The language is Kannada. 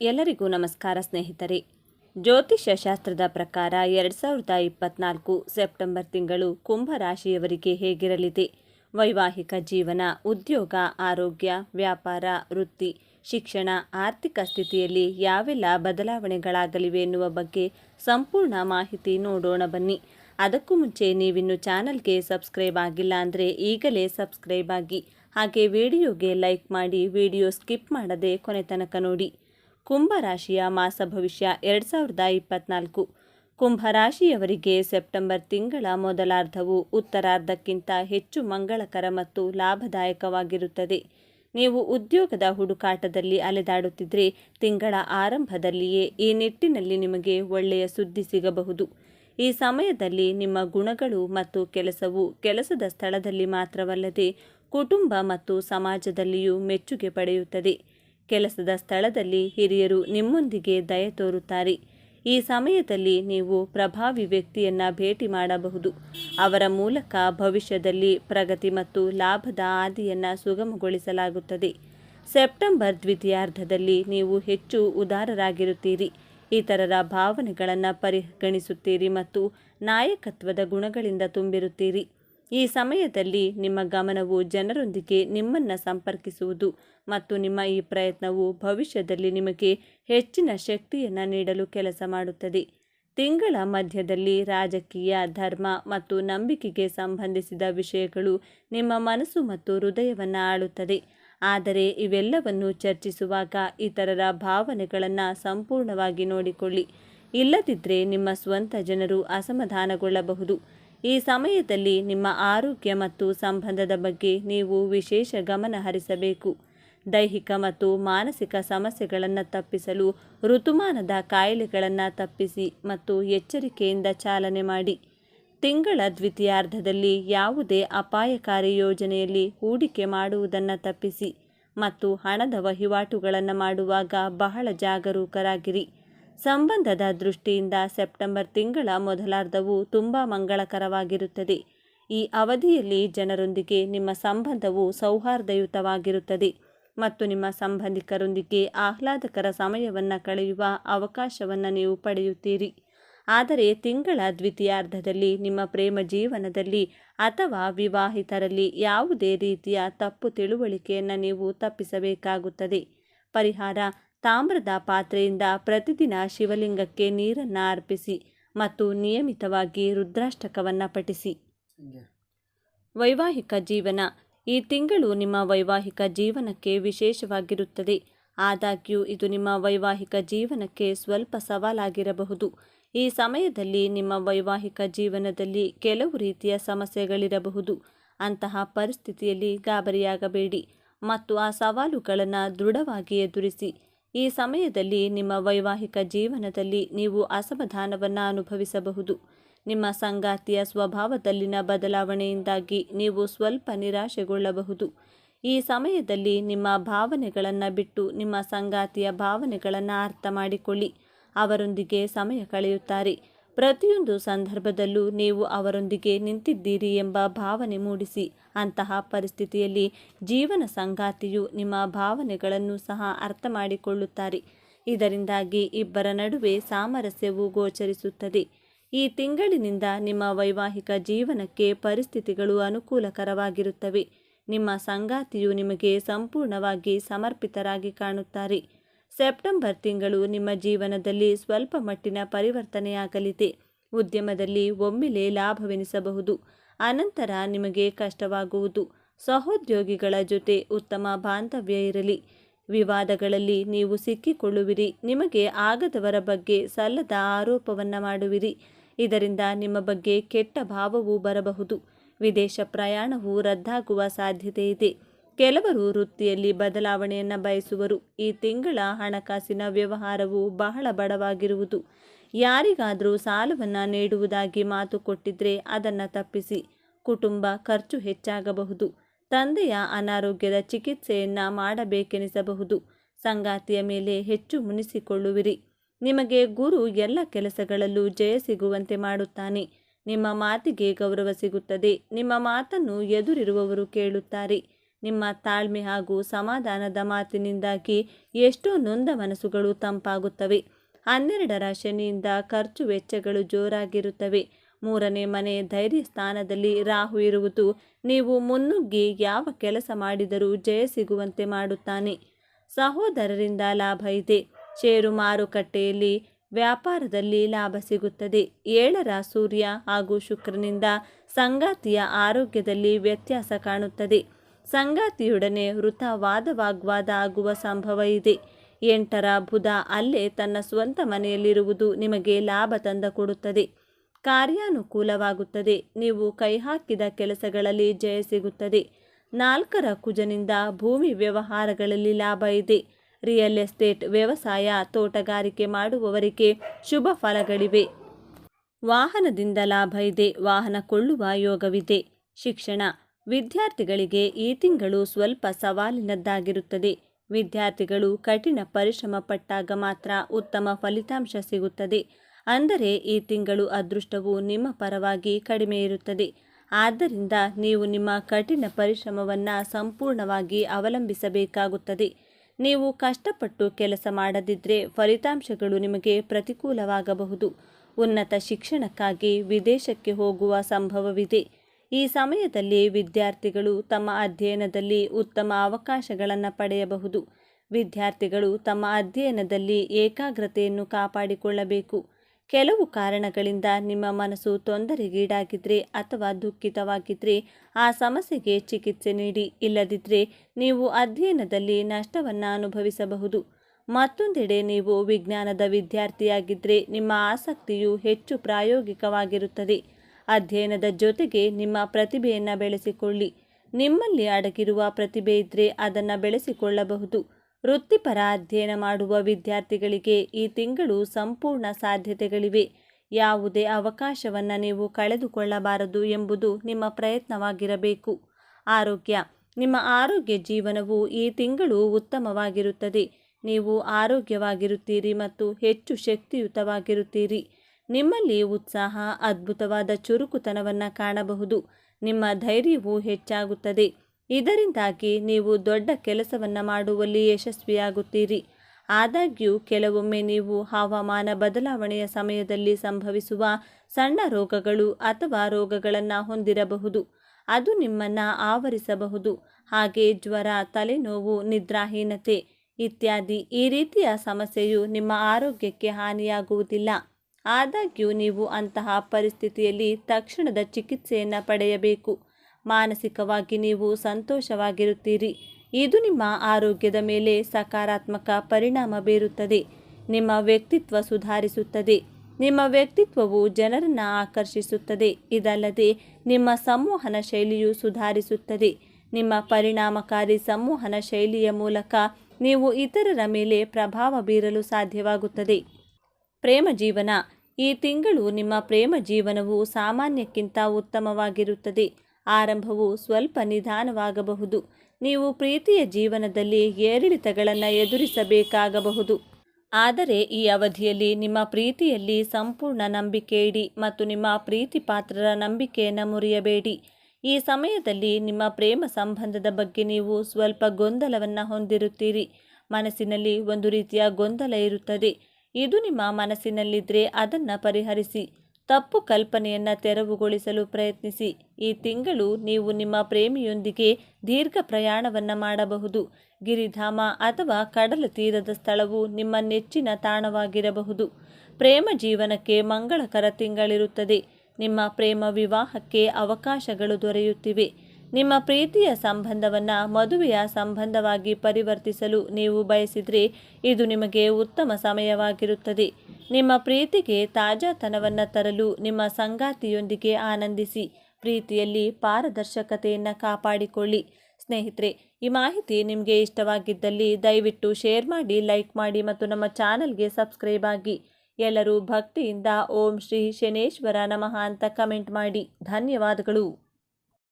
ಎಲ್ಲರಿಗೂ ನಮಸ್ಕಾರ ಸ್ನೇಹಿತರೆ. ಜ್ಯೋತಿಷ್ಯ ಶಾಸ್ತ್ರದ ಪ್ರಕಾರ ಎರಡು ಸಾವಿರದ ಇಪ್ಪತ್ನಾಲ್ಕು ಸೆಪ್ಟೆಂಬರ್ ತಿಂಗಳು ಕುಂಭ ರಾಶಿಯವರಿಗೆ ಹೇಗಿರಲಿದೆ? ವೈವಾಹಿಕ ಜೀವನ, ಉದ್ಯೋಗ, ಆರೋಗ್ಯ, ವ್ಯಾಪಾರ, ವೃತ್ತಿ, ಶಿಕ್ಷಣ, ಆರ್ಥಿಕ ಸ್ಥಿತಿಯಲ್ಲಿ ಯಾವೆಲ್ಲ ಬದಲಾವಣೆಗಳಾಗಲಿವೆ ಎನ್ನುವ ಬಗ್ಗೆ ಸಂಪೂರ್ಣ ಮಾಹಿತಿ ನೋಡೋಣ ಬನ್ನಿ. ಅದಕ್ಕೂ ಮುಂಚೆ ನೀವಿನ್ನು ಚಾನಲ್ಗೆ ಸಬ್ಸ್ಕ್ರೈಬ್ ಆಗಿಲ್ಲ ಅಂದರೆ ಈಗಲೇ ಸಬ್ಸ್ಕ್ರೈಬ್ ಆಗಿ ಹಾಗೆ ವಿಡಿಯೋಗೆ ಲೈಕ್ ಮಾಡಿ ವಿಡಿಯೋ ಸ್ಕಿಪ್ ಮಾಡದೆ ಕೊನೆ ತನಕ ನೋಡಿ. ಕುಂಭರಾಶಿಯ ಮಾಸ ಭವಿಷ್ಯ ಎರಡು ಸಾವಿರದ ಇಪ್ಪತ್ನಾಲ್ಕು. ಕುಂಭರಾಶಿಯವರಿಗೆ ಸೆಪ್ಟೆಂಬರ್ ತಿಂಗಳ ಮೊದಲಾರ್ಧವು ಉತ್ತರಾರ್ಧಕ್ಕಿಂತ ಹೆಚ್ಚು ಮಂಗಳಕರ ಮತ್ತು ಲಾಭದಾಯಕವಾಗಿರುತ್ತದೆ. ನೀವು ಉದ್ಯೋಗದ ಹುಡುಕಾಟದಲ್ಲಿ ಅಲೆದಾಡುತ್ತಿದ್ದರೆ ತಿಂಗಳ ಆರಂಭದಲ್ಲಿಯೇ ಈ ನಿಟ್ಟಿನಲ್ಲಿ ನಿಮಗೆ ಒಳ್ಳೆಯ ಸುದ್ದಿ ಸಿಗಬಹುದು. ಈ ಸಮಯದಲ್ಲಿ ನಿಮ್ಮ ಗುಣಗಳು ಮತ್ತು ಕೆಲಸವು ಕೆಲಸದ ಸ್ಥಳದಲ್ಲಿ ಮಾತ್ರವಲ್ಲದೆ ಕುಟುಂಬ ಮತ್ತು ಸಮಾಜದಲ್ಲಿಯೂ ಮೆಚ್ಚುಗೆ ಪಡೆಯುತ್ತದೆ. ಕೆಲಸದ ಸ್ಥಳದಲ್ಲಿ ಹಿರಿಯರು ನಿಮ್ಮೊಂದಿಗೆ ದಯ ತೋರುತ್ತಾರೆ. ಈ ಸಮಯದಲ್ಲಿ ನೀವು ಪ್ರಭಾವಿ ವ್ಯಕ್ತಿಯನ್ನ ಭೇಟಿ ಮಾಡಬಹುದು. ಅವರ ಮೂಲಕ ಭವಿಷ್ಯದಲ್ಲಿ ಪ್ರಗತಿ ಮತ್ತು ಲಾಭದ ಆದಿಯನ್ನು ಸುಗಮಗೊಳಿಸಲಾಗುತ್ತದೆ. ಸೆಪ್ಟೆಂಬರ್ ದ್ವಿತೀಯಾರ್ಧದಲ್ಲಿ ನೀವು ಹೆಚ್ಚು ಉದಾರರಾಗಿರುತ್ತೀರಿ. ಇತರರ ಭಾವನೆಗಳನ್ನು ಪರಿಗಣಿಸುತ್ತೀರಿ ಮತ್ತು ನಾಯಕತ್ವದ ಗುಣಗಳಿಂದ ತುಂಬಿರುತ್ತೀರಿ. ಈ ಸಮಯದಲ್ಲಿ ನಿಮ್ಮ ಗಮನವು ಜನರೊಂದಿಗೆ ನಿಮ್ಮನ್ನು ಸಂಪರ್ಕಿಸುವುದು ಮತ್ತು ನಿಮ್ಮ ಈ ಪ್ರಯತ್ನವು ಭವಿಷ್ಯದಲ್ಲಿ ನಿಮಗೆ ಹೆಚ್ಚಿನ ಶಕ್ತಿಯನ್ನು ನೀಡಲು ಕೆಲಸ ಮಾಡುತ್ತದೆ. ತಿಂಗಳ ಮಧ್ಯದಲ್ಲಿ ರಾಜಕೀಯ, ಧರ್ಮ ಮತ್ತು ನಂಬಿಕೆಗೆ ಸಂಬಂಧಿಸಿದ ವಿಷಯಗಳು ನಿಮ್ಮ ಮನಸ್ಸು ಮತ್ತು ಹೃದಯವನ್ನು ಆಳುತ್ತದೆ. ಆದರೆ ಇವೆಲ್ಲವನ್ನು ಚರ್ಚಿಸುವಾಗ ಇತರರ ಭಾವನೆಗಳನ್ನು ಸಂಪೂರ್ಣವಾಗಿ ನೋಡಿಕೊಳ್ಳಿ. ಇಲ್ಲದಿದ್ದರೆ ನಿಮ್ಮ ಸ್ವಂತ ಜನರು ಅಸಮಾಧಾನಗೊಳ್ಳಬಹುದು. ಈ ಸಮಯದಲ್ಲಿ ನಿಮ್ಮ ಆರೋಗ್ಯ ಮತ್ತು ಸಂಬಂಧದ ಬಗ್ಗೆ ನೀವು ವಿಶೇಷ ಗಮನ ಹರಿಸಬೇಕು. ದೈಹಿಕ ಮತ್ತು ಮಾನಸಿಕ ಸಮಸ್ಯೆಗಳನ್ನು ತಪ್ಪಿಸಲು ಋತುಮಾನದ ಕಾಯಿಲೆಗಳನ್ನು ತಪ್ಪಿಸಿ ಮತ್ತು ಎಚ್ಚರಿಕೆಯಿಂದ ಚಾಲನೆ ಮಾಡಿ. ತಿಂಗಳ ದ್ವಿತೀಯಾರ್ಧದಲ್ಲಿ ಯಾವುದೇ ಅಪಾಯಕಾರಿ ಯೋಜನೆಯಲ್ಲಿ ಹೂಡಿಕೆ ಮಾಡುವುದನ್ನು ತಪ್ಪಿಸಿ ಮತ್ತು ಹಣದ ವಹಿವಾಟುಗಳನ್ನು ಮಾಡುವಾಗ ಬಹಳ ಜಾಗರೂಕರಾಗಿರಿ. ಸಂಬಂಧದ ದೃಷ್ಟಿಯಿಂದ ಸೆಪ್ಟೆಂಬರ್ ತಿಂಗಳ ಮೊದಲಾರ್ಧವು ತುಂಬ ಮಂಗಳಕರವಾಗಿರುತ್ತದೆ. ಈ ಅವಧಿಯಲ್ಲಿ ಜನರೊಂದಿಗೆ ನಿಮ್ಮ ಸಂಬಂಧವು ಸೌಹಾರ್ದಯುತವಾಗಿರುತ್ತದೆ ಮತ್ತು ನಿಮ್ಮ ಸಂಬಂಧಿಕರೊಂದಿಗೆ ಆಹ್ಲಾದಕರ ಸಮಯವನ್ನು ಕಳೆಯುವ ಅವಕಾಶವನ್ನು ನೀವು ಪಡೆಯುತ್ತೀರಿ. ಆದರೆ ತಿಂಗಳ ದ್ವಿತೀಯಾರ್ಧದಲ್ಲಿ ನಿಮ್ಮ ಪ್ರೇಮ ಜೀವನದಲ್ಲಿ ಅಥವಾ ವಿವಾಹಿತರಲ್ಲಿ ಯಾವುದೇ ರೀತಿಯ ತಪ್ಪು ತಿಳುವಳಿಕೆಯನ್ನು ನೀವು ತಪ್ಪಿಸಬೇಕಾಗುತ್ತದೆ. ಪರಿಹಾರ ತಾಮ್ರದ ಪಾತ್ರೆಯಿಂದ ಪ್ರತಿದಿನ ಶಿವಲಿಂಗಕ್ಕೆ ನೀರನ್ನು ಅರ್ಪಿಸಿ ಮತ್ತು ನಿಯಮಿತವಾಗಿ ರುದ್ರಾಷ್ಟಕವನ್ನು ಪಠಿಸಿ. ವೈವಾಹಿಕ ಜೀವನ. ಈ ತಿಂಗಳು ನಿಮ್ಮ ವೈವಾಹಿಕ ಜೀವನಕ್ಕೆ ವಿಶೇಷವಾಗಿರುತ್ತದೆ. ಆದಾಗ್ಯೂ ಇದು ನಿಮ್ಮ ವೈವಾಹಿಕ ಜೀವನಕ್ಕೆ ಸ್ವಲ್ಪ ಸವಾಲಾಗಿರಬಹುದು. ಈ ಸಮಯದಲ್ಲಿ ನಿಮ್ಮ ವೈವಾಹಿಕ ಜೀವನದಲ್ಲಿ ಕೆಲವು ರೀತಿಯ ಸಮಸ್ಯೆಗಳಿರಬಹುದು. ಅಂತಹ ಪರಿಸ್ಥಿತಿಯಲ್ಲಿ ಗಾಬರಿಯಾಗಬೇಡಿ ಮತ್ತು ಆ ಸವಾಲುಗಳನ್ನು ದೃಢವಾಗಿ ಎದುರಿಸಿ. ಈ ಸಮಯದಲ್ಲಿ ನಿಮ್ಮ ವೈವಾಹಿಕ ಜೀವನದಲ್ಲಿ ನೀವು ಅಸಮಾಧಾನವನ್ನು ಅನುಭವಿಸಬಹುದು. ನಿಮ್ಮ ಸಂಗಾತಿಯ ಸ್ವಭಾವದಲ್ಲಿನ ಬದಲಾವಣೆಯಿಂದಾಗಿ ನೀವು ಸ್ವಲ್ಪ ನಿರಾಶೆಗೊಳ್ಳಬಹುದು. ಈ ಸಮಯದಲ್ಲಿ ನಿಮ್ಮ ಭಾವನೆಗಳನ್ನು ಬಿಟ್ಟು ನಿಮ್ಮ ಸಂಗಾತಿಯ ಭಾವನೆಗಳನ್ನು ಅರ್ಥ ಮಾಡಿಕೊಳ್ಳಿ. ಅವರೊಂದಿಗೆ ಸಮಯ ಕಳೆಯುತ್ತಾರೆ. ಪ್ರತಿಯೊಂದು ಸಂದರ್ಭದಲ್ಲೂ ನೀವು ಅವರೊಂದಿಗೆ ನಿಂತಿದ್ದೀರಿ ಎಂಬ ಭಾವನೆ ಮೂಡಿಸಿ, ಅಂತಹ ಪರಿಸ್ಥಿತಿಯಲ್ಲಿ ಜೀವನ ಸಂಗಾತಿಯು ನಿಮ್ಮ ಭಾವನೆಗಳನ್ನು ಸಹ ಅರ್ಥ ಮಾಡಿಕೊಳ್ಳುತ್ತಾರೆ ಇದರಿಂದಾಗಿ ಇಬ್ಬರ ನಡುವೆ ಸಾಮರಸ್ಯವು ಗೋಚರಿಸುತ್ತದೆ. ಈ ತಿಂಗಳಿನಿಂದ ನಿಮ್ಮ ವೈವಾಹಿಕ ಜೀವನಕ್ಕೆ ಪರಿಸ್ಥಿತಿಗಳು ಅನುಕೂಲಕರವಾಗಿರುತ್ತವೆ. ನಿಮ್ಮ ಸಂಗಾತಿಯು ನಿಮಗೆ ಸಂಪೂರ್ಣವಾಗಿ ಸಮರ್ಪಿತರಾಗಿ ಕಾಣುತ್ತಾರೆ. ಸೆಪ್ಟೆಂಬರ್ ತಿಂಗಳು ನಿಮ್ಮ ಜೀವನದಲ್ಲಿ ಸ್ವಲ್ಪ ಮಟ್ಟಿನ ಪರಿವರ್ತನೆಯಾಗಲಿದೆ. ಉದ್ಯಮದಲ್ಲಿ ಒಮ್ಮೆಲೆ ಲಾಭವೆನಿಸಬಹುದು. ಅನಂತರ ನಿಮಗೆ ಕಷ್ಟವಾಗುವುದು. ಸಹೋದ್ಯೋಗಿಗಳ ಜೊತೆ ಉತ್ತಮ ಬಾಂಧವ್ಯ ಇರಲಿ. ವಿವಾದಗಳಲ್ಲಿ ನೀವು ಸಿಕ್ಕಿಕೊಳ್ಳುವಿರಿ. ನಿಮಗೆ ಆಗದವರ ಬಗ್ಗೆ ಸಲ್ಲದ ಆರೋಪವನ್ನು ಮಾಡುವಿರಿ. ಇದರಿಂದ ನಿಮ್ಮ ಬಗ್ಗೆ ಕೆಟ್ಟ ಭಾವವೂ ಬರಬಹುದು. ವಿದೇಶ ಪ್ರಯಾಣವು ರದ್ದಾಗುವ ಸಾಧ್ಯತೆ ಇದೆ ಕೆಲವರು ವೃತ್ತಿಯಲ್ಲಿ ಬದಲಾವಣೆಯನ್ನು ಬಯಸುವರು. ಈ ತಿಂಗಳ ಹಣಕಾಸಿನ ವ್ಯವಹಾರವು ಬಹಳ ಬಡವಾಗಿರುವುದು. ಯಾರಿಗಾದರೂ ಸಾಲವನ್ನು ನೀಡುವುದಾಗಿ ಮಾತು ಕೊಟ್ಟಿದ್ರೆ ಅದನ್ನು ತಪ್ಪಿಸಿ. ಕುಟುಂಬ ಖರ್ಚು ಹೆಚ್ಚಾಗಬಹುದು. ತಂದೆಯ ಅನಾರೋಗ್ಯದ ಚಿಕಿತ್ಸೆಯನ್ನು ಮಾಡಬೇಕೆನಿಸಬಹುದು. ಸಂಗಾತಿಯ ಮೇಲೆ ಹೆಚ್ಚು ಮುನಿಸಿಕೊಳ್ಳುವಿರಿ. ನಿಮಗೆ ಗುರು ಎಲ್ಲ ಕೆಲಸಗಳಲ್ಲೂ ಜಯ ಸಿಗುವಂತೆ ಮಾಡುತ್ತಾನೆ. ನಿಮ್ಮ ಮಾತಿಗೆ ಗೌರವ ಸಿಗುತ್ತದೆ. ನಿಮ್ಮ ಮಾತನ್ನು ಎದುರಿರುವವರು ಕೇಳುತ್ತಾರೆ. ನಿಮ್ಮ ತಾಳ್ಮೆ ಹಾಗೂ ಸಮಾಧಾನದ ಮಾತಿನಿಂದಾಗಿ ಎಷ್ಟೋ ನೊಂದ ಮನಸ್ಸುಗಳು ತಂಪಾಗುತ್ತವೆ. ಹನ್ನೆರಡರ ಶನಿಯಿಂದ ಖರ್ಚು ವೆಚ್ಚಗಳು ಜೋರಾಗಿರುತ್ತವೆ. ಮೂರನೇ ಮನೆ ಧೈರ್ಯ ಸ್ಥಾನದಲ್ಲಿ ರಾಹು ಇರುವುದು ನೀವು ಮುನ್ನುಗ್ಗಿ ಯಾವ ಕೆಲಸ ಮಾಡಿದರೂ ಜಯ ಸಿಗುವಂತೆ ಮಾಡುತ್ತಾನೆ. ಸಹೋದರರಿಂದ ಲಾಭ ಇದೆ. ಷೇರು ಮಾರುಕಟ್ಟೆಯಲ್ಲಿ ವ್ಯಾಪಾರದಲ್ಲಿ ಲಾಭ ಸಿಗುತ್ತದೆ. ಏಳರ ಸೂರ್ಯ ಹಾಗೂ ಶುಕ್ರನಿಂದ ಸಂಗಾತಿಯ ಆರೋಗ್ಯದಲ್ಲಿ ವ್ಯತ್ಯಾಸ ಕಾಣುತ್ತದೆ. ಸಂಗಾತಿಯೊಡನೆ ವೃತ ವಾದವಾಗ್ವಾದ ಆಗುವ ಸಂಭವ ಇದೆ. ಎಂಟರ ಬುಧ ಅಲ್ಲೇ ತನ್ನ ಸ್ವಂತ ಮನೆಯಲ್ಲಿರುವುದು ನಿಮಗೆ ಲಾಭ ತಂದ ಕೊಡುತ್ತದೆ ಕಾರ್ಯಾನುಕೂಲವಾಗುತ್ತದೆ. ನೀವು ಕೈ ಹಾಕಿದ ಕೆಲಸಗಳಲ್ಲಿ ಜಯ ಸಿಗುತ್ತದೆ. ನಾಲ್ಕರ ಕುಜನಿಂದ ಭೂಮಿ ವ್ಯವಹಾರಗಳಲ್ಲಿ ಲಾಭ ಇದೆ. ರಿಯಲ್ ಎಸ್ಟೇಟ್ ವ್ಯವಸಾಯ, ತೋಟಗಾರಿಕೆ ಮಾಡುವವರಿಗೆ ಶುಭ ಫಲಗಳಿವೆ. ವಾಹನದಿಂದ ಲಾಭ ಇದೆ. ವಾಹನ ಕೊಳ್ಳುವ ಯೋಗವಿದೆ. ಶಿಕ್ಷಣ. ವಿದ್ಯಾರ್ಥಿಗಳಿಗೆ ಈ ತಿಂಗಳು ಸ್ವಲ್ಪ ಸವಾಲಿನದ್ದಾಗಿರುತ್ತದೆ. ವಿದ್ಯಾರ್ಥಿಗಳು ಕಠಿಣ ಪರಿಶ್ರಮ ಪಟ್ಟಾಗ ಮಾತ್ರ ಉತ್ತಮ ಫಲಿತಾಂಶ ಸಿಗುತ್ತದೆ. ಅಂದರೆ ಈ ತಿಂಗಳು ಅದೃಷ್ಟವು ನಿಮ್ಮ ಪರವಾಗಿ ಕಡಿಮೆ ಇರುತ್ತದೆ. ಆದ್ದರಿಂದ ನೀವು ನಿಮ್ಮ ಕಠಿಣ ಪರಿಶ್ರಮವನ್ನು ಸಂಪೂರ್ಣವಾಗಿ ಅವಲಂಬಿಸಬೇಕಾಗುತ್ತದೆ. ನೀವು ಕಷ್ಟಪಟ್ಟು ಕೆಲಸ ಮಾಡದಿದ್ದರೆ ಫಲಿತಾಂಶಗಳು ನಿಮಗೆ ಪ್ರತಿಕೂಲವಾಗಬಹುದು. ಉನ್ನತ ಶಿಕ್ಷಣಕ್ಕಾಗಿ ವಿದೇಶಕ್ಕೆ ಹೋಗುವ ಸಂಭವವಿದೆ. ಈ ಸಮಯದಲ್ಲಿ ವಿದ್ಯಾರ್ಥಿಗಳು ತಮ್ಮ ಅಧ್ಯಯನದಲ್ಲಿ ಉತ್ತಮ ಅವಕಾಶಗಳನ್ನು ಪಡೆಯಬಹುದು. ವಿದ್ಯಾರ್ಥಿಗಳು ತಮ್ಮ ಅಧ್ಯಯನದಲ್ಲಿ ಏಕಾಗ್ರತೆಯನ್ನು ಕಾಪಾಡಿಕೊಳ್ಳಬೇಕು. ಕೆಲವು ಕಾರಣಗಳಿಂದ ನಿಮ್ಮ ಮನಸ್ಸು ತೊಂದರೆಗೀಡಾಗಿದ್ದರೆ ಅಥವಾ ದುಃಖಿತವಾಗಿದ್ದರೆ ಆ ಸಮಸ್ಯೆಗೆ ಚಿಕಿತ್ಸೆ ನೀಡಿ. ಇಲ್ಲದಿದ್ದರೆ ನೀವು ಅಧ್ಯಯನದಲ್ಲಿ ನಷ್ಟವನ್ನು ಅನುಭವಿಸಬಹುದು. ಮತ್ತೊಂದೆಡೆ ನೀವು ವಿಜ್ಞಾನದ ವಿದ್ಯಾರ್ಥಿಯಾಗಿದ್ದರೆ ನಿಮ್ಮ ಆಸಕ್ತಿಯು ಹೆಚ್ಚು ಪ್ರಾಯೋಗಿಕವಾಗಿರುತ್ತದೆ. ಅಧ್ಯಯನದ ಜೊತೆಗೆ ನಿಮ್ಮ ಪ್ರತಿಭೆಯನ್ನು ಬೆಳೆಸಿಕೊಳ್ಳಿ. ನಿಮ್ಮಲ್ಲಿ ಅಡಗಿರುವ ಪ್ರತಿಭೆ ಇದ್ದರೆ ಅದನ್ನು ಬೆಳೆಸಿಕೊಳ್ಳಬಹುದು. ವೃತ್ತಿಪರ ಅಧ್ಯಯನ ಮಾಡುವ ವಿದ್ಯಾರ್ಥಿಗಳಿಗೆ ಈ ತಿಂಗಳು ಸಂಪೂರ್ಣ ಸಾಧ್ಯತೆಗಳಿವೆ. ಯಾವುದೇ ಅವಕಾಶವನ್ನು ನೀವು ಕಳೆದುಕೊಳ್ಳಬಾರದು ಎಂಬುದು ನಿಮ್ಮ ಪ್ರಯತ್ನವಾಗಿರಬೇಕು. ಆರೋಗ್ಯ. ನಿಮ್ಮ ಆರೋಗ್ಯ ಜೀವನವು ಈ ತಿಂಗಳು ಉತ್ತಮವಾಗಿರುತ್ತದೆ. ನೀವು ಆರೋಗ್ಯವಾಗಿರುತ್ತೀರಿ ಮತ್ತು ಹೆಚ್ಚು ಶಕ್ತಿಯುತವಾಗಿರುತ್ತೀರಿ. ನಿಮ್ಮಲ್ಲಿ ಉತ್ಸಾಹ, ಅದ್ಭುತವಾದ ಚುರುಕುತನವನ್ನು ಕಾಣಬಹುದು. ನಿಮ್ಮ ಧೈರ್ಯವು ಹೆಚ್ಚಾಗುತ್ತದೆ. ಇದರಿಂದಾಗಿ ನೀವು ದೊಡ್ಡ ಕೆಲಸವನ್ನು ಮಾಡುವಲ್ಲಿ ಯಶಸ್ವಿಯಾಗುತ್ತೀರಿ. ಆದಾಗ್ಯೂ, ಕೆಲವೊಮ್ಮೆ ನೀವು ಹವಾಮಾನ ಬದಲಾವಣೆಯ ಸಮಯದಲ್ಲಿ ಸಂಭವಿಸುವ ಸಣ್ಣ ರೋಗಗಳು ಅಥವಾ ರೋಗಗಳನ್ನು ಹೊಂದಿರಬಹುದು. ಅದು ನಿಮ್ಮನ್ನು ಆವರಿಸಬಹುದು. ಹಾಗೆ ಜ್ವರ, ತಲೆನೋವು, ನಿದ್ರಾಹೀನತೆ ಇತ್ಯಾದಿ ಈ ರೀತಿಯ ಸಮಸ್ಯೆಯು ನಿಮ್ಮ ಆರೋಗ್ಯಕ್ಕೆ ಹಾನಿಯಾಗುವುದಿಲ್ಲ. ಆದಾಗ್ಯೂ ನೀವು ಅಂತಹ ಪರಿಸ್ಥಿತಿಯಲ್ಲಿ ತಕ್ಷಣದ ಚಿಕಿತ್ಸೆಯನ್ನು ಪಡೆಯಬೇಕು. ಮಾನಸಿಕವಾಗಿ ನೀವು ಸಂತೋಷವಾಗಿರುತ್ತೀರಿ. ಇದು ನಿಮ್ಮ ಆರೋಗ್ಯದ ಮೇಲೆ ಸಕಾರಾತ್ಮಕ ಪರಿಣಾಮ ಬೀರುತ್ತದೆ. ನಿಮ್ಮ ವ್ಯಕ್ತಿತ್ವ ಸುಧಾರಿಸುತ್ತದೆ. ನಿಮ್ಮ ವ್ಯಕ್ತಿತ್ವವು ಜನರನ್ನು ಆಕರ್ಷಿಸುತ್ತದೆ. ಇದಲ್ಲದೆ ನಿಮ್ಮ ಸಂವಹನ ಶೈಲಿಯು ಸುಧಾರಿಸುತ್ತದೆ. ನಿಮ್ಮ ಪರಿಣಾಮಕಾರಿ ಸಂವಹನ ಶೈಲಿಯ ಮೂಲಕ ನೀವು ಇತರರ ಮೇಲೆ ಪ್ರಭಾವ ಬೀರಲು ಸಾಧ್ಯವಾಗುತ್ತದೆ. ಪ್ರೇಮ ಜೀವನ. ಈ ತಿಂಗಳು ನಿಮ್ಮ ಪ್ರೇಮ ಜೀವನವು ಸಾಮಾನ್ಯಕ್ಕಿಂತ ಉತ್ತಮವಾಗಿರುತ್ತದೆ. ಆರಂಭವು ಸ್ವಲ್ಪ ನಿಧಾನವಾಗಬಹುದು. ನೀವು ಪ್ರೀತಿಯ ಜೀವನದಲ್ಲಿ ಏರಿಳಿತಗಳನ್ನು ಎದುರಿಸಬೇಕಾಗಬಹುದು. ಆದರೆ ಈ ಅವಧಿಯಲ್ಲಿ ನಿಮ್ಮ ಪ್ರೀತಿಯಲ್ಲಿ ಸಂಪೂರ್ಣ ನಂಬಿಕೆ ಇಡಿ ಮತ್ತು ನಿಮ್ಮ ಪ್ರೀತಿ ಪಾತ್ರರ ನಂಬಿಕೆಯನ್ನು ಮುರಿಯಬೇಡಿ. ಈ ಸಮಯದಲ್ಲಿ ನಿಮ್ಮ ಪ್ರೇಮ ಸಂಬಂಧದ ಬಗ್ಗೆ ನೀವು ಸ್ವಲ್ಪ ಗೊಂದಲವನ್ನು ಹೊಂದಿರುತ್ತೀರಿ. ಮನಸ್ಸಿನಲ್ಲಿ ಒಂದು ರೀತಿಯ ಗೊಂದಲ ಇರುತ್ತದೆ. ಇದು ನಿಮ್ಮ ಮನಸ್ಸಿನಲ್ಲಿದ್ದರೆ ಅದನ್ನು ಪರಿಹರಿಸಿ. ತಪ್ಪು ಕಲ್ಪನೆಯನ್ನು ತೆರವುಗೊಳಿಸಲು ಪ್ರಯತ್ನಿಸಿ. ಈ ತಿಂಗಳು ನೀವು ನಿಮ್ಮ ಪ್ರೇಮಿಯೊಂದಿಗೆ ದೀರ್ಘ ಪ್ರಯಾಣವನ್ನು ಮಾಡಬಹುದು. ಗಿರಿಧಾಮ ಅಥವಾ ಕಡಲ ತೀರದ ಸ್ಥಳವು ನಿಮ್ಮ ನೆಚ್ಚಿನ ತಾಣವಾಗಿರಬಹುದು. ಪ್ರೇಮ ಜೀವನಕ್ಕೆ ಮಂಗಳಕರ ತಿಂಗಳಿರುತ್ತದೆ. ನಿಮ್ಮ ಪ್ರೇಮ ವಿವಾಹಕ್ಕೆ ಅವಕಾಶಗಳು ದೊರೆಯುತ್ತಿವೆ. ನಿಮ್ಮ ಪ್ರೀತಿಯ ಸಂಬಂಧವನ್ನು ಮದುವೆಯ ಸಂಬಂಧವಾಗಿ ಪರಿವರ್ತಿಸಲು ನೀವು ಬಯಸಿದರೆ ಇದು ನಿಮಗೆ ಉತ್ತಮ ಸಮಯವಾಗಿರುತ್ತದೆ. ನಿಮ್ಮ ಪ್ರೀತಿಗೆ ತಾಜಾತನವನ್ನು ತರಲು ನಿಮ್ಮ ಸಂಗಾತಿಯೊಂದಿಗೆ ಆನಂದಿಸಿ, ಪ್ರೀತಿಯಲ್ಲಿ ಪಾರದರ್ಶಕತೆಯನ್ನು ಕಾಪಾಡಿಕೊಳ್ಳಿ. ಸ್ನೇಹಿತರೆ, ಈ ಮಾಹಿತಿ ನಿಮಗೆ ಇಷ್ಟವಾಗಿದ್ದಲ್ಲಿ ದಯವಿಟ್ಟು ಶೇರ್ ಮಾಡಿ, ಲೈಕ್ ಮಾಡಿ ಮತ್ತು ನಮ್ಮ ಚಾನಲ್ಗೆ ಸಬ್ಸ್ಕ್ರೈಬ್ ಆಗಿ. ಎಲ್ಲರೂ ಭಕ್ತಿಯಿಂದ ಓಂ ಶ್ರೀ ಶನೇಶ್ವರ ನಮಃ ಅಂತ ಕಮೆಂಟ್ ಮಾಡಿ. ಧನ್ಯವಾದಗಳು.